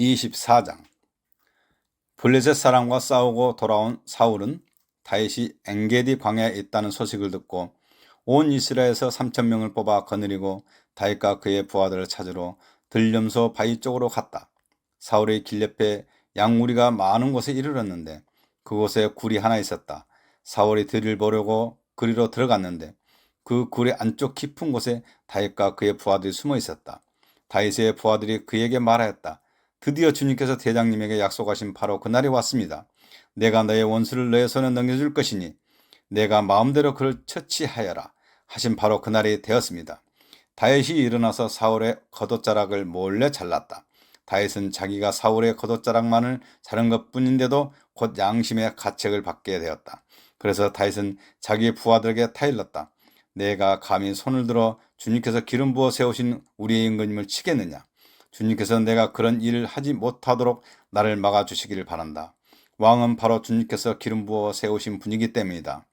24장 블레셋 사람과 싸우고 돌아온 사울은 다윗이 엥게디 광야에 있다는 소식을 듣고 온 이스라엘에서 3천 명을 뽑아 거느리고 다윗과 그의 부하들을 찾으러 들염소 바위 쪽으로 갔다. 사울의 길 옆에 양우리가 많은 곳에 이르렀는데 그곳에 굴이 하나 있었다. 사울이 들을 보려고 그리로 들어갔는데 그 굴의 안쪽 깊은 곳에 다윗과 그의 부하들이 숨어 있었다. 다윗의 부하들이 그에게 말하였다. 드디어 주님께서 대장님에게 약속하신 바로 그날이 왔습니다. 내가 너의 원수를 너의 손에 넘겨줄 것이니 내가 마음대로 그를 처치하여라 하신 바로 그날이 되었습니다. 다윗이 일어나서 사울의 겉옷자락을 몰래 잘랐다. 다윗은 자기가 사울의 겉옷자락만을 자른 것뿐인데도 곧 양심의 가책을 받게 되었다. 그래서 다윗은 자기 부하들에게 타일렀다. 내가 감히 손을 들어 주님께서 기름 부어 세우신 우리의 임금님을 치겠느냐? 주님께서 내가 그런 일을 하지 못하도록 나를 막아 주시기를 바란다. 왕은 바로 주님께서 기름 부어 세우신 분이기 때문이다.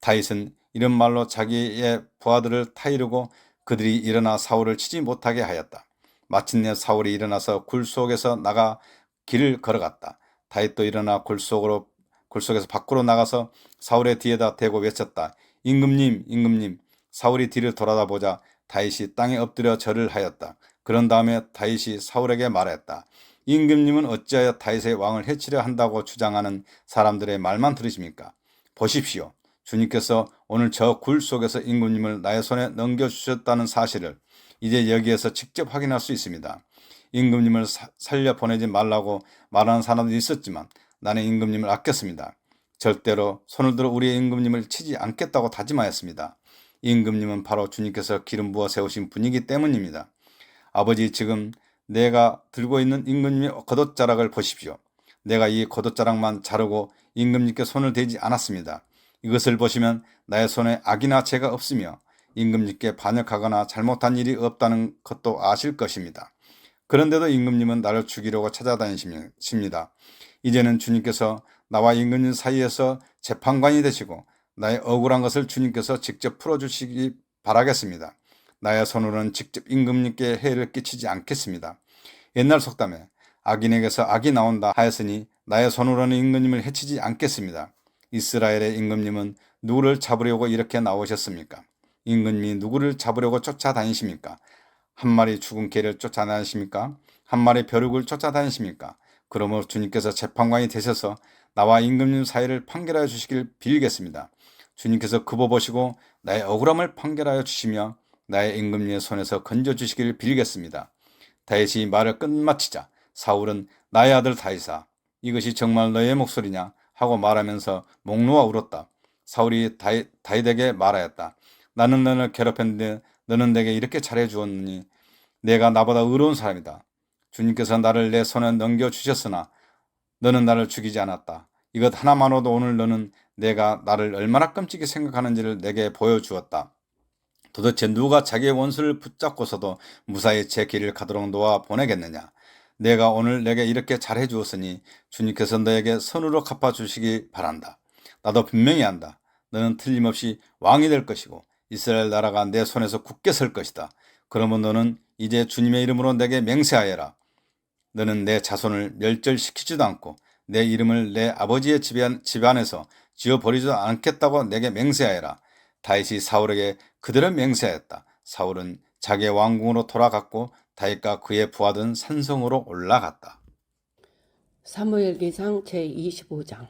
다윗은 이런 말로 자기의 부하들을 타이르고 그들이 일어나 사울을 치지 못하게 하였다. 마침내 사울이 일어나서 굴 속에서 나가 길을 걸어갔다. 다윗도 일어나 굴 속으로 굴 속에서 밖으로 나가서 사울의 뒤에다 대고 외쳤다. 임금님, 임금님. 사울이 뒤를 돌아다 보자 다윗이 땅에 엎드려 절을 하였다. 그런 다음에 다윗이 사울에게 말했다. 임금님은 어찌하여 다윗의 왕을 해치려 한다고 주장하는 사람들의 말만 들으십니까? 보십시오. 주님께서 오늘 저 굴 속에서 임금님을 나의 손에 넘겨주셨다는 사실을 이제 여기에서 직접 확인할 수 있습니다. 임금님을 사, 살려 보내지 말라고 말하는 사람도 있었지만 나는 임금님을 아꼈습니다. 절대로 손을 들어 우리의 임금님을 치지 않겠다고 다짐하였습니다. 임금님은 바로 주님께서 기름 부어 세우신 분이기 때문입니다. 아버지 지금 내가 들고 있는 임금님의 겉옷자락을 보십시오. 내가 이 겉옷자락만 자르고 임금님께 손을 대지 않았습니다. 이것을 보시면 나의 손에 악이나 죄가 없으며 임금님께 반역하거나 잘못한 일이 없다는 것도 아실 것입니다. 그런데도 임금님은 나를 죽이려고 찾아다니십니다. 이제는 주님께서 나와 임금님 사이에서 재판관이 되시고 나의 억울한 것을 주님께서 직접 풀어주시기 바라겠습니다. 나의 손으로는 직접 임금님께 해를 끼치지 않겠습니다. 옛날 속담에 악인에게서 악이 나온다 하였으니 나의 손으로는 임금님을 해치지 않겠습니다. 이스라엘의 임금님은 누구를 잡으려고 이렇게 나오셨습니까? 임금님이 누구를 잡으려고 쫓아다니십니까? 한 마리 죽은 개를 쫓아다니십니까? 한 마리 벼룩을 쫓아다니십니까? 그러므로 주님께서 재판관이 되셔서 나와 임금님 사이를 판결하여 주시길 빌겠습니다. 주님께서 그보보시고 나의 억울함을 판결하여 주시며 나의 임금님의 손에서 건져 주시기를 빌겠습니다. 다윗이 말을 끝마치자 사울은 나의 아들 다윗아 이것이 정말 너의 목소리냐 하고 말하면서 목 놓아 울었다. 사울이 다윗, 다윗에게 말하였다. 나는 너를 괴롭혔는데 너는 내게 이렇게 잘해 주었느니 내가 나보다 의로운 사람이다. 주님께서 나를 내 손에 넘겨 주셨으나 너는 나를 죽이지 않았다. 이것 하나만으로도 오늘 너는 내가 나를 얼마나 끔찍히 생각하는지를 내게 보여주었다. 도대체 누가 자기의 원수를 붙잡고서도 무사히 제 길을 가도록 놓아 보내겠느냐? 내가 오늘 내게 이렇게 잘해 주었으니 주님께서 너에게 선으로 갚아 주시기 바란다. 나도 분명히 안다. 너는 틀림없이 왕이 될 것이고 이스라엘 나라가 내 손에서 굳게 설 것이다. 그러면 너는 이제 주님의 이름으로 내게 맹세하여라. 너는 내 자손을 멸절시키지도 않고 내 이름을 내 아버지의 집안, 집안에서 지어버리지도 않겠다고 내게 맹세하여라. 다윗이 사울에게 그들은 맹세하였다. 사울은 자기의 왕궁으로 돌아갔고 다윗과 그의 부하들은 산성으로 올라갔다. 사무엘기상 제25장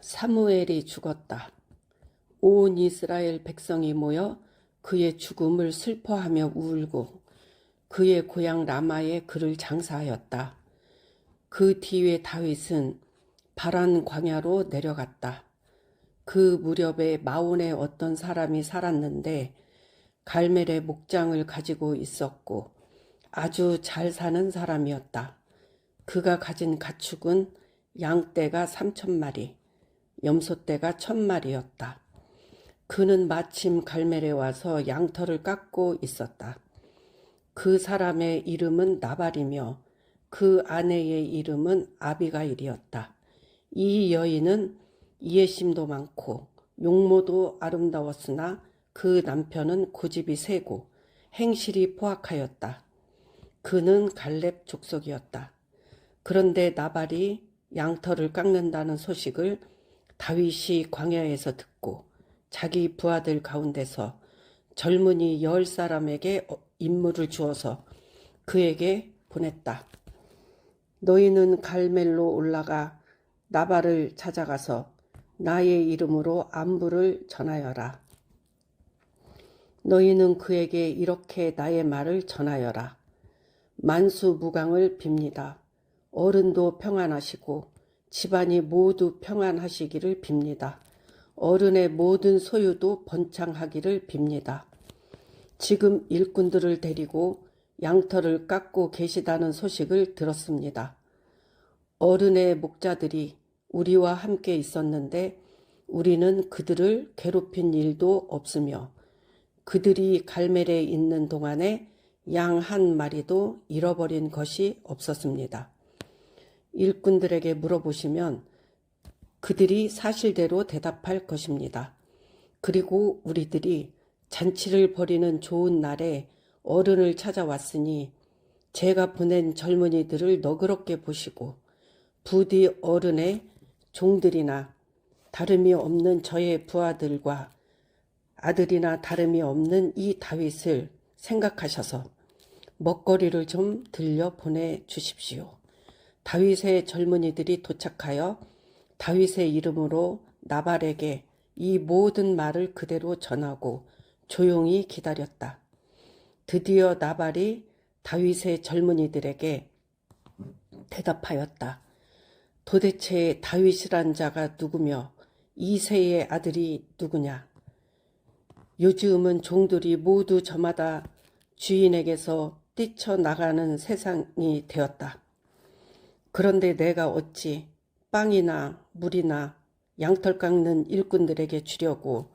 사무엘이 죽었다. 온 이스라엘 백성이 모여 그의 죽음을 슬퍼하며 울고 그의 고향 라마에 그를 장사하였다. 그 뒤에 다윗은 바란 광야로 내려갔다. 그 무렵에 마온에 어떤 사람이 살았는데 갈멜의 목장을 가지고 있었고 아주 잘 사는 사람이었다. 그가 가진 가축은 양떼가 삼천 마리, 염소떼가 천 마리였다. 그는 마침 갈멜에 와서 양털을 깎고 있었다. 그 사람의 이름은 나발이며 그 아내의 이름은 아비가일이었다. 이 여인은 이해심도 많고 용모도 아름다웠으나 그 남편은 고집이 세고 행실이 포악하였다. 그는 갈렙 족속이었다. 그런데 나발이 양털을 깎는다는 소식을 다윗이 광야에서 듣고 자기 부하들 가운데서 젊은이 열 사람에게 어, 임무를 주어서 그에게 보냈다. 너희는 갈멜로 올라가 나발을 찾아가서 나의 이름으로 안부를 전하여라. 너희는 그에게 이렇게 나의 말을 전하여라. 만수무강을 빕니다. 어른도 평안하시고 집안이 모두 평안하시기를 빕니다. 어른의 모든 소유도 번창하기를 빕니다. 지금 일꾼들을 데리고 양털을 깎고 계시다는 소식을 들었습니다. 어른의 목자들이 우리와 함께 있었는데 우리는 그들을 괴롭힌 일도 없으며 그들이 갈멜에 있는 동안에 양 한 마리도 잃어버린 것이 없었습니다. 일꾼들에게 물어보시면 그들이 사실대로 대답할 것입니다. 그리고 우리들이 잔치를 벌이는 좋은 날에 어른을 찾아왔으니 제가 보낸 젊은이들을 너그럽게 보시고 부디 어른의 종들이나 다름이 없는 저의 부하들과 아들이나 다름이 없는 이 다윗을 생각하셔서 먹거리를 좀 들려 보내 주십시오. 다윗의 젊은이들이 도착하여 다윗의 이름으로 나발에게 이 모든 말을 그대로 전하고 조용히 기다렸다. 드디어 나발이 다윗의 젊은이들에게 대답하였다. 도대체 다윗이란 자가 누구며 이세의 아들이 누구냐? 요즘은 종들이 모두 저마다 주인에게서 뛰쳐나가는 세상이 되었다. 그런데 내가 어찌 빵이나 물이나 양털 깎는 일꾼들에게 주려고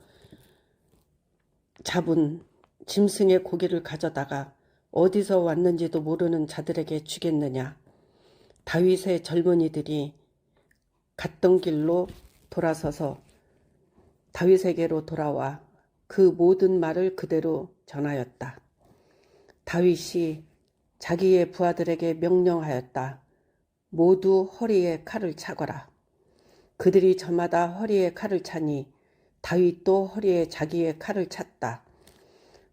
잡은 짐승의 고기를 가져다가 어디서 왔는지도 모르는 자들에게 주겠느냐. 다윗의 젊은이들이 갔던 길로 돌아서서 다윗에게로 돌아와 그 모든 말을 그대로 전하였다. 다윗이 자기의 부하들에게 명령하였다. 모두 허리에 칼을 차거라. 그들이 저마다 허리에 칼을 차니 다윗도 허리에 자기의 칼을 찼다.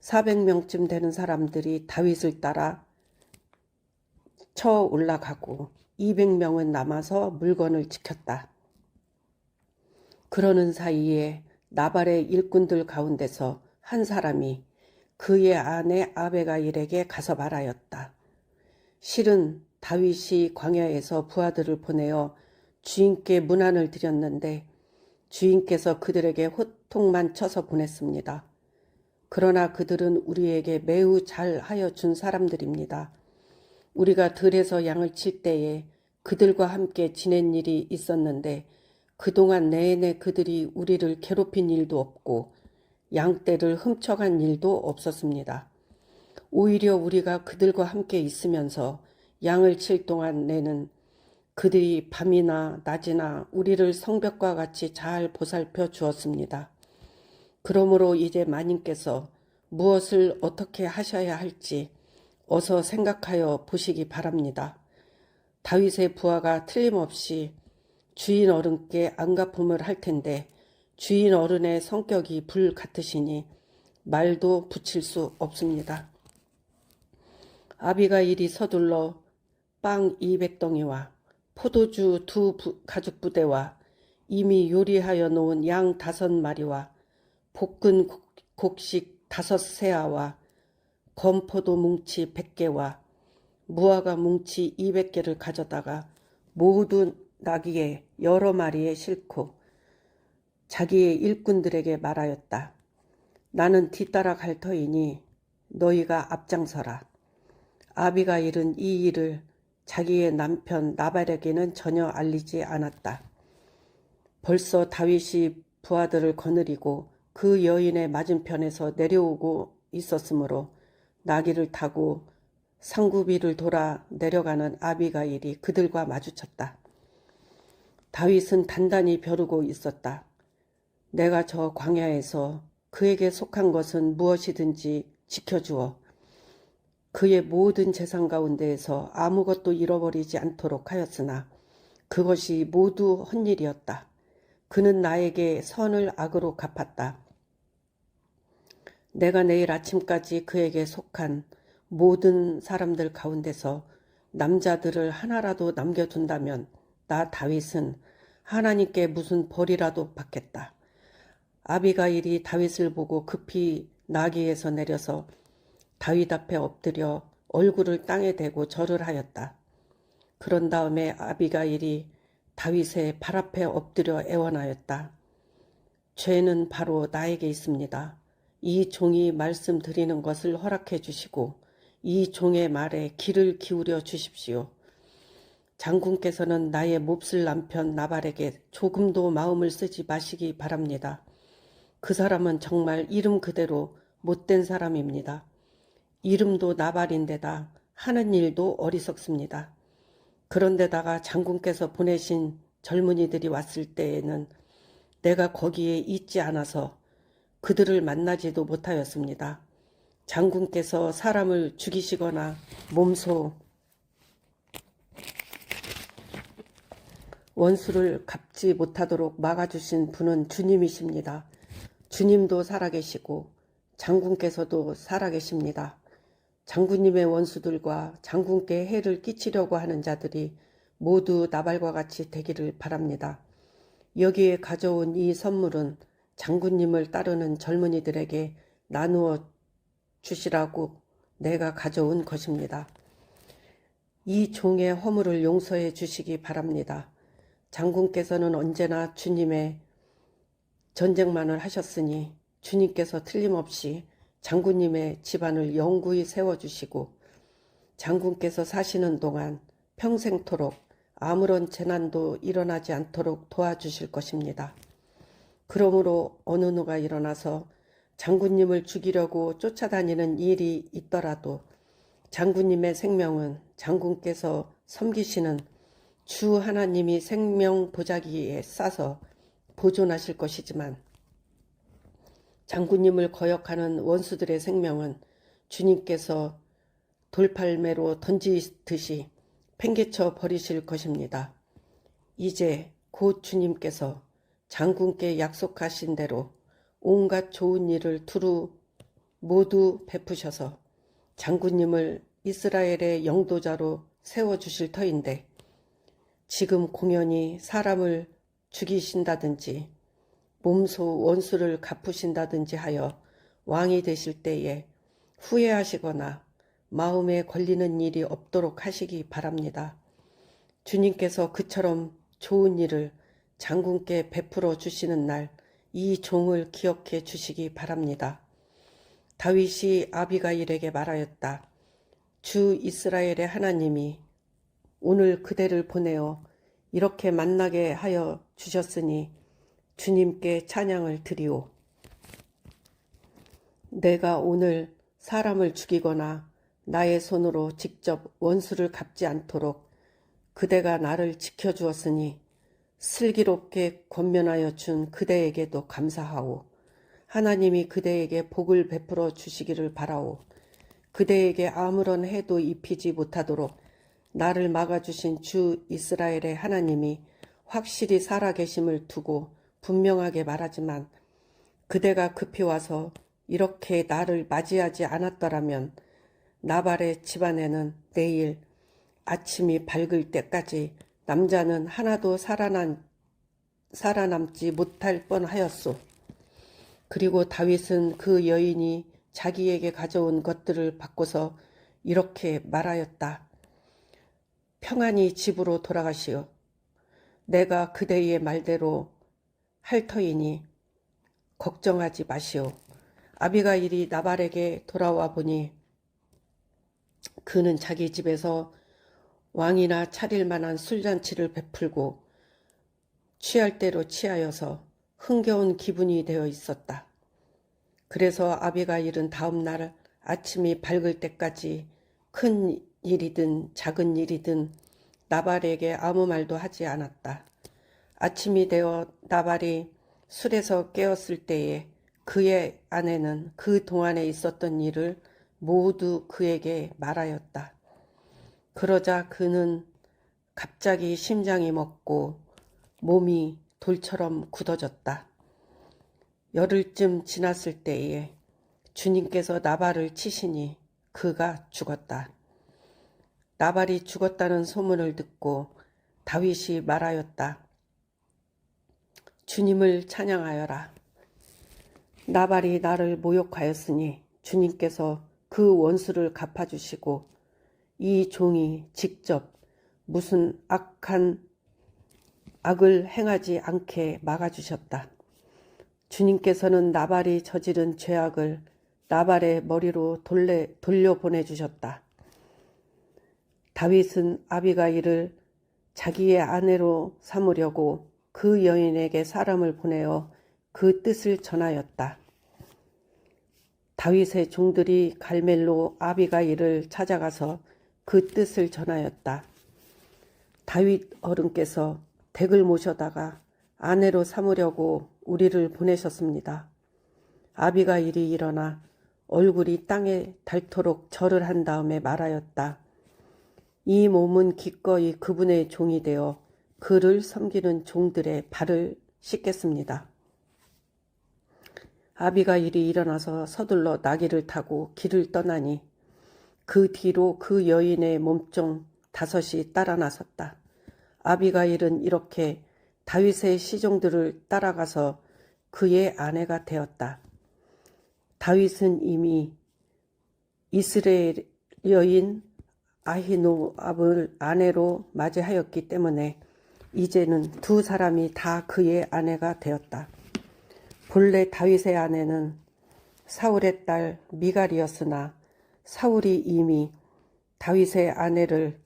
400명쯤 되는 사람들이 다윗을 따라 쳐 올라가고 200명은 남아서 물건을 지켰다. 그러는 사이에 나발의 일꾼들 가운데서 한 사람이 그의 아내 아베가일에게 가서 말하였다. 실은 다윗이 광야에서 부하들을 보내어 주인께 문안을 드렸는데 주인께서 그들에게 호통만 쳐서 보냈습니다. 그러나 그들은 우리에게 매우 잘 하여 준 사람들입니다. 우리가 들에서 양을 칠 때에 그들과 함께 지낸 일이 있었는데 그동안 내내 그들이 우리를 괴롭힌 일도 없고 양떼를 훔쳐간 일도 없었습니다. 오히려 우리가 그들과 함께 있으면서 양을 칠 동안 내는 그들이 밤이나 낮이나 우리를 성벽과 같이 잘 보살펴 주었습니다. 그러므로 이제 마님께서 무엇을 어떻게 하셔야 할지 어서 생각하여 보시기 바랍니다. 다윗의 부하가 틀림없이 주인 어른께 안가품을 할 텐데 주인 어른의 성격이 불 같으시니 말도 붙일 수 없습니다. 아비가일이 서둘러 빵 200덩이와 포도주 두 부- 가죽 부대와 이미 요리하여 놓은 양 다섯 마리와 볶은 곡- 곡식 다섯 세아와 건포도 뭉치 100개와 무화과 뭉치 200개를 가져다가 모두 나귀에 여러 마리에 싣고 자기의 일꾼들에게 말하였다. 나는 뒤따라 갈 터이니 너희가 앞장서라. 아비가일은 이 일을 자기의 남편 나발에게는 전혀 알리지 않았다. 벌써 다윗이 부하들을 거느리고 그 여인의 맞은편에서 내려오고 있었으므로 나귀를 타고 상구비를 돌아 내려가는 아비가일이 그들과 마주쳤다. 다윗은 단단히 벼르고 있었다. 내가 저 광야에서 그에게 속한 것은 무엇이든지 지켜주어 그의 모든 재산 가운데에서 아무것도 잃어버리지 않도록 하였으나 그것이 모두 헛일이었다. 그는 나에게 선을 악으로 갚았다. 내가 내일 아침까지 그에게 속한 모든 사람들 가운데서 남자들을 하나라도 남겨둔다면 나 다윗은 하나님께 무슨 벌이라도 받겠다. 아비가일이 다윗을 보고 급히 나귀에서 내려서 다윗 앞에 엎드려 얼굴을 땅에 대고 절을 하였다. 그런 다음에 아비가일이 다윗의 발 앞에 엎드려 애원하였다. 죄는 바로 나에게 있습니다. 이 종이 말씀드리는 것을 허락해 주시고 이 종의 말에 귀를 기울여 주십시오. 장군께서는 나의 몹쓸 남편 나발에게 조금도 마음을 쓰지 마시기 바랍니다. 그 사람은 정말 이름 그대로 못된 사람입니다. 이름도 나발인데다 하는 일도 어리석습니다. 그런데다가 장군께서 보내신 젊은이들이 왔을 때에는 내가 거기에 있지 않아서 그들을 만나지도 못하였습니다. 장군께서 사람을 죽이시거나 몸소 원수를 갚지 못하도록 막아주신 분은 주님이십니다. 주님도 살아계시고 장군께서도 살아계십니다. 장군님의 원수들과 장군께 해를 끼치려고 하는 자들이 모두 나발과 같이 되기를 바랍니다. 여기에 가져온 이 선물은 장군님을 따르는 젊은이들에게 나누어 주시라고 내가 가져온 것입니다. 이 종의 허물을 용서해 주시기 바랍니다. 장군께서는 언제나 주님의 전쟁만을 하셨으니 주님께서 틀림없이 장군님의 집안을 영구히 세워주시고 장군께서 사시는 동안 평생토록 아무런 재난도 일어나지 않도록 도와주실 것입니다. 그러므로 어느 누가 일어나서 장군님을 죽이려고 쫓아다니는 일이 있더라도 장군님의 생명은 장군께서 섬기시는 주 하나님이 생명 보자기에 싸서 보존하실 것이지만 장군님을 거역하는 원수들의 생명은 주님께서 돌팔매로 던지듯이 팽개쳐 버리실 것입니다. 이제 곧 주님께서 장군께 약속하신 대로 온갖 좋은 일을 두루 모두 베푸셔서 장군님을 이스라엘의 영도자로 세워주실 터인데 지금 공연히 사람을 죽이신다든지 몸소 원수를 갚으신다든지 하여 왕이 되실 때에 후회하시거나 마음에 걸리는 일이 없도록 하시기 바랍니다. 주님께서 그처럼 좋은 일을 장군께 베풀어 주시는 날 이 종을 기억해 주시기 바랍니다. 다윗이 아비가일에게 말하였다. 주 이스라엘의 하나님이 오늘 그대를 보내어 이렇게 만나게 하여 주셨으니 주님께 찬양을 드리오. 내가 오늘 사람을 죽이거나 나의 손으로 직접 원수를 갚지 않도록 그대가 나를 지켜주었으니 슬기롭게 권면하여 준 그대에게도 감사하오. 하나님이 그대에게 복을 베풀어 주시기를 바라오. 그대에게 아무런 해도 입히지 못하도록 나를 막아주신 주 이스라엘의 하나님이 확실히 살아계심을 두고 분명하게 말하지만 그대가 급히 와서 이렇게 나를 맞이하지 않았더라면 나발의 집안에는 내일 아침이 밝을 때까지 남자는 하나도 살아난, 살아남지 못할 뻔하였소. 그리고 다윗은 그 여인이 자기에게 가져온 것들을 바꿔서 이렇게 말하였다. 평안히 집으로 돌아가시오. 내가 그대의 말대로 할 터이니 걱정하지 마시오. 아비가일이 나발에게 돌아와 보니 그는 자기 집에서 왕이나 차릴 만한 술잔치를 베풀고 취할 대로 취하여서 흥겨운 기분이 되어 있었다. 그래서 아비가일은 다음 날 아침이 밝을 때까지 큰 일이든 작은 일이든 나발에게 아무 말도 하지 않았다. 아침이 되어 나발이 술에서 깨었을 때에 그의 아내는 그 동안에 있었던 일을 모두 그에게 말하였다. 그러자 그는 갑자기 심장이 먹고 몸이 돌처럼 굳어졌다. 열흘쯤 지났을 때에 주님께서 나발을 치시니 그가 죽었다. 나발이 죽었다는 소문을 듣고 다윗이 말하였다. 주님을 찬양하여라. 나발이 나를 모욕하였으니 주님께서 그 원수를 갚아주시고 이 종이 직접 무슨 악한 악을 행하지 않게 막아주셨다. 주님께서는 나발이 저지른 죄악을 나발의 머리로 돌래, 돌려보내주셨다. 다윗은 아비가일을 자기의 아내로 삼으려고 그 여인에게 사람을 보내어 그 뜻을 전하였다. 다윗의 종들이 갈멜로 아비가일을 찾아가서 그 뜻을 전하였다. 다윗 어른께서 댁을 모셔다가 아내로 삼으려고 우리를 보내셨습니다. 아비가일이 일어나 얼굴이 땅에 닳도록 절을 한 다음에 말하였다. 이 몸은 기꺼이 그분의 종이 되어 그를 섬기는 종들의 발을 씻겠습니다. 아비가일이 일어나서 서둘러 나귀를 타고 길을 떠나니 그 뒤로 그 여인의 몸종 다섯이 따라 나섰다. 아비가일은 이렇게 다윗의 시종들을 따라가서 그의 아내가 되었다. 다윗은 이미 이스라엘 여인 아히노압을 아내로 맞이하였기 때문에 이제는 두 사람이 다 그의 아내가 되었다. 본래 다윗의 아내는 사울의 딸 미갈이었으나 사울이 이미 다윗의 아내를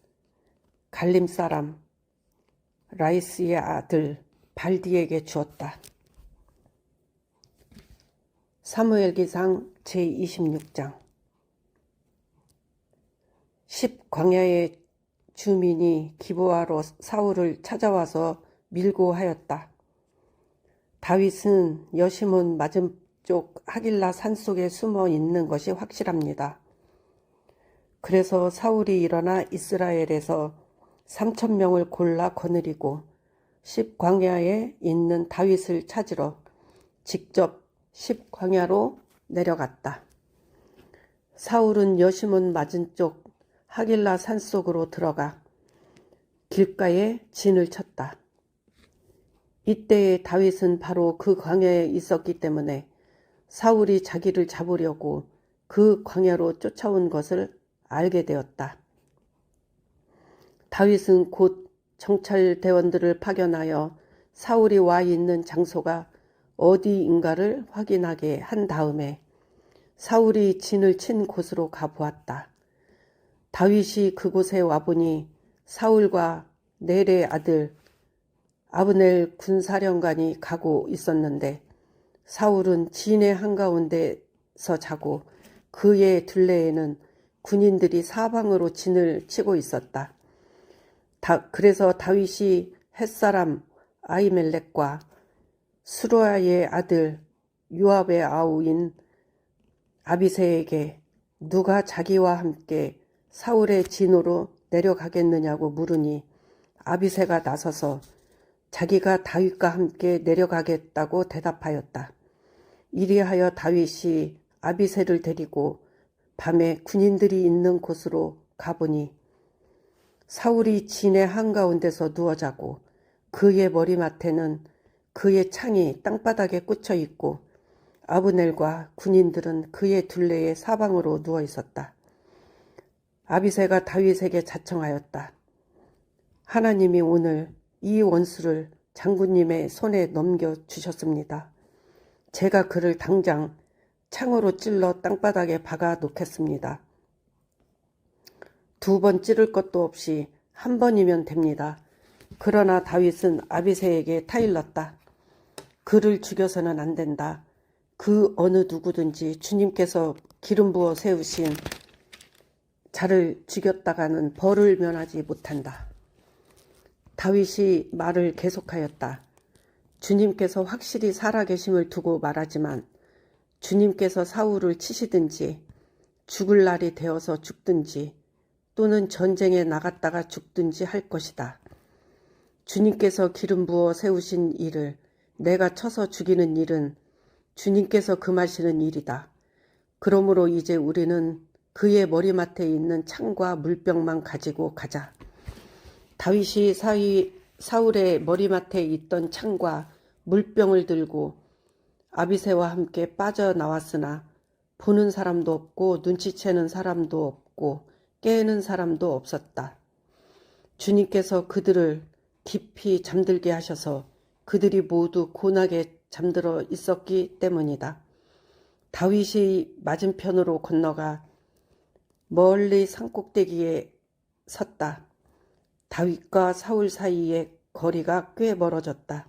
갈림 사람 라이스의 아들 발디에게 주었다. 사무엘기상 제26장 10 광야의 주민이 기부하러 사울을 찾아와서 밀고 하였다. 다윗은 여시몬 맞은쪽 하길라 산속에 숨어 있는 것이 확실합니다. 그래서 사울이 일어나 이스라엘에서 3천 명을 골라 거느리고 십 광야에 있는 다윗을 찾으러 직접 십 광야로 내려갔다. 사울은 여시몬 맞은쪽 하길라 산속으로 들어가 길가에 진을 쳤다. 이때에 다윗은 바로 그 광야에 있었기 때문에 사울이 자기를 잡으려고 그 광야로 쫓아온 것을 알게 되었다. 다윗은 곧 정찰 대원들을 파견하여 사울이 와 있는 장소가 어디인가를 확인하게 한 다음에 사울이 진을 친 곳으로 가보았다. 다윗이 그곳에 와보니 사울과 넬의 아들 아브넬 군사령관이 가고 있었는데 사울은 진의 한가운데서 자고 그의 둘레에는 군인들이 사방으로 진을 치고 있었다. 다, 그래서 다윗이 햇사람 아이멜렉과 수로아의 아들 유압의 아우인 아비세에게 누가 자기와 함께 사울의 진으로 내려가겠느냐고 물으니 아비세가 나서서 자기가 다윗과 함께 내려가겠다고 대답하였다. 이리하여 다윗이 아비세를 데리고 밤에 군인들이 있는 곳으로 가보니 사울이 진의 한가운데서 누워 자고 그의 머리맡에는 그의 창이 땅바닥에 꽂혀 있고 아브넬과 군인들은 그의 둘레에 사방으로 누워 있었다. 아비세가 다윗에게 자청하였다. 하나님이 오늘 이 원수를 장군님의 손에 넘겨 주셨습니다. 제가 그를 당장 창으로 찔러 땅바닥에 박아 놓겠습니다. 두 번 찌를 것도 없이 한 번이면 됩니다. 그러나 다윗은 아비세에게 타일렀다. 그를 죽여서는 안 된다. 그 어느 누구든지 주님께서 기름 부어 세우신 자를 죽였다가는 벌을 면하지 못한다. 다윗이 말을 계속하였다. 주님께서 확실히 살아계심을 두고 말하지만 주님께서 사울을 치시든지 죽을 날이 되어서 죽든지 또는 전쟁에 나갔다가 죽든지 할 것이다. 주님께서 기름 부어 세우신 일을 내가 쳐서 죽이는 일은 주님께서 금하시는 일이다. 그러므로 이제 우리는 그의 머리맡에 있는 창과 물병만 가지고 가자. 다윗이 사위, 사울의 머리맡에 있던 창과 물병을 들고 아비새와 함께 빠져나왔으나 보는 사람도 없고 눈치채는 사람도 없고 깨는 사람도 없었다. 주님께서 그들을 깊이 잠들게 하셔서 그들이 모두 고나게 잠들어 있었기 때문이다. 다윗이 맞은편으로 건너가 멀리 산꼭대기에 섰다. 다윗과 사울 사이의 거리가 꽤 멀어졌다.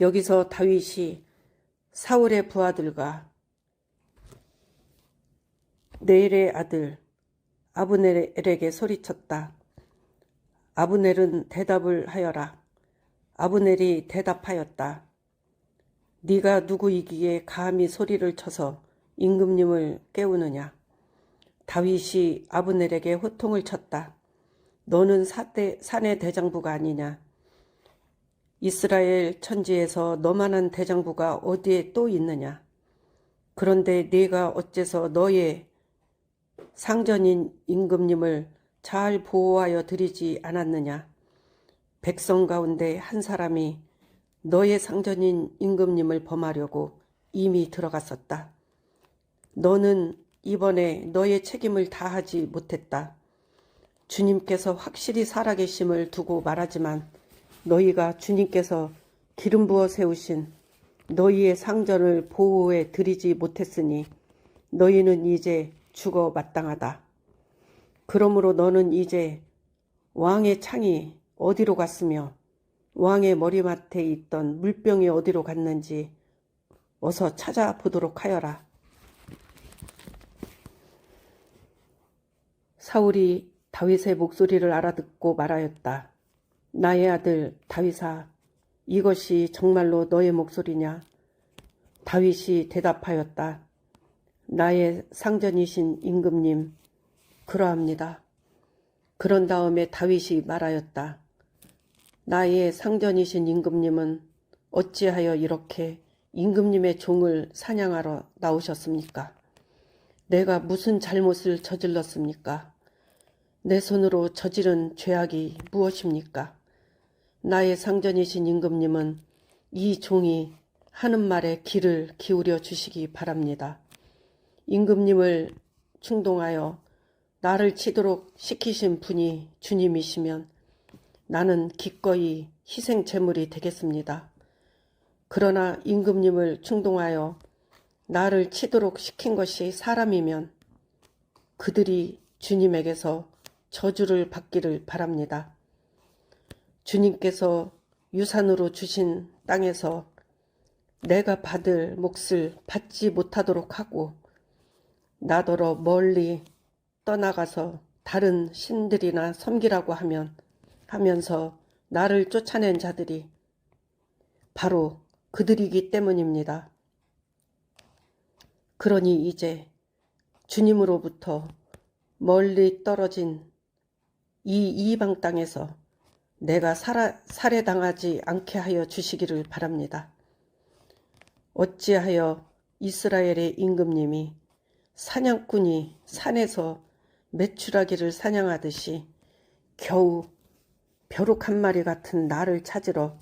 여기서 다윗이 사울의 부하들과 네일의 아들 아브넬에게 소리쳤다. 아브넬은 대답을 하여라. 아브넬이 대답하였다. 네가 누구이기에 감히 소리를 쳐서 임금님을 깨우느냐? 다윗이 아브넬에게 호통을 쳤다. 너는 사대, 산의 대장부가 아니냐? 이스라엘 천지에서 너만한 대장부가 어디에 또 있느냐? 그런데 네가 어째서 너의 상전인 임금님을 잘 보호하여 드리지 않았느냐? 백성 가운데 한 사람이 너의 상전인 임금님을 범하려고 이미 들어갔었다. 너는 이번에 너의 책임을 다하지 못했다. 주님께서 확실히 살아계심을 두고 말하지만 너희가 주님께서 기름 부어 세우신 너희의 상전을 보호해 드리지 못했으니 너희는 이제 죽어 마땅하다. 그러므로 너는 이제 왕의 창이 어디로 갔으며 왕의 머리맡에 있던 물병이 어디로 갔는지 어서 찾아보도록 하여라. 사울이 다윗의 목소리를 알아듣고 말하였다. 나의 아들 다윗아, 이것이 정말로 너의 목소리냐? 다윗이 대답하였다. 나의 상전이신 임금님, 그러합니다. 그런 다음에 다윗이 말하였다. 나의 상전이신 임금님은 어찌하여 이렇게 임금님의 종을 사냥하러 나오셨습니까? 내가 무슨 잘못을 저질렀습니까? 내 손으로 저지른 죄악이 무엇입니까? 나의 상전이신 임금님은 이 종이 하는 말에 귀를 기울여 주시기 바랍니다. 임금님을 충동하여 나를 치도록 시키신 분이 주님이시면 나는 기꺼이 희생 제물이 되겠습니다. 그러나 임금님을 충동하여 나를 치도록 시킨 것이 사람이면 그들이 주님에게서 저주를 받기를 바랍니다. 주님께서 유산으로 주신 땅에서 내가 받을 몫을 받지 못하도록 하고 나더러 멀리 떠나가서 다른 신들이나 섬기라고 하면 하면서 나를 쫓아낸 자들이 바로 그들이기 때문입니다. 그러니 이제 주님으로부터 멀리 떨어진 이 이방 땅에서 내가 살아, 살해당하지 않게 하여 주시기를 바랍니다. 어찌하여 이스라엘의 임금님이 사냥꾼이 산에서 메추라기를 사냥하듯이 겨우 벼룩 한 마리 같은 나를 찾으러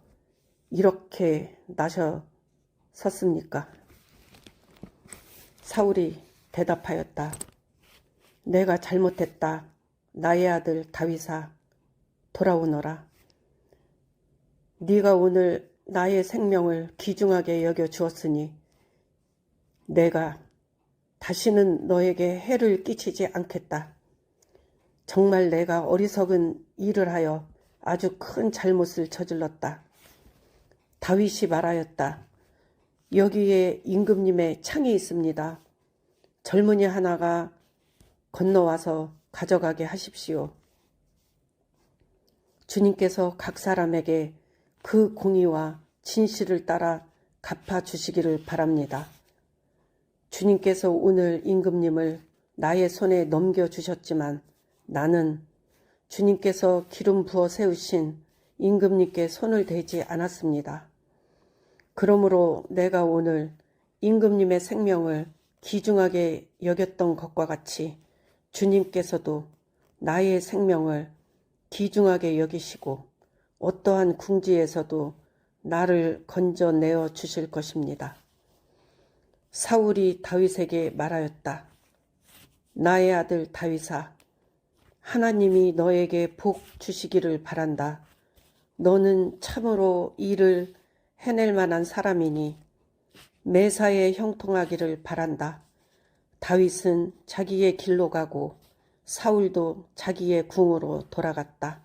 이렇게 나셔섰습니까? 사울이 대답하였다. 내가 잘못했다. 나의 아들 다윗아 돌아오너라. 네가 오늘 나의 생명을 귀중하게 여겨 주었으니 내가 다시는 너에게 해를 끼치지 않겠다. 정말 내가 어리석은 일을 하여 아주 큰 잘못을 저질렀다. 다윗이 말하였다. 여기에 임금님의 창이 있습니다. 젊은이 하나가 건너와서 가져가게 하십시오. 주님께서 각 사람에게 그 공의와 진실을 따라 갚아 주시기를 바랍니다. 주님께서 오늘 임금님을 나의 손에 넘겨주셨지만 나는 주님께서 기름 부어 세우신 임금님께 손을 대지 않았습니다. 그러므로 내가 오늘 임금님의 생명을 귀중하게 여겼던 것과 같이 주님께서도 나의 생명을 귀중하게 여기시고 어떠한 궁지에서도 나를 건져내어 주실 것입니다. 사울이 다윗에게 말하였다. 나의 아들 다윗아, 하나님이 너에게 복 주시기를 바란다. 너는 참으로 일을 해낼 만한 사람이니 매사에 형통하기를 바란다. 다윗은 자기의 길로 가고 사울도 자기의 궁으로 돌아갔다.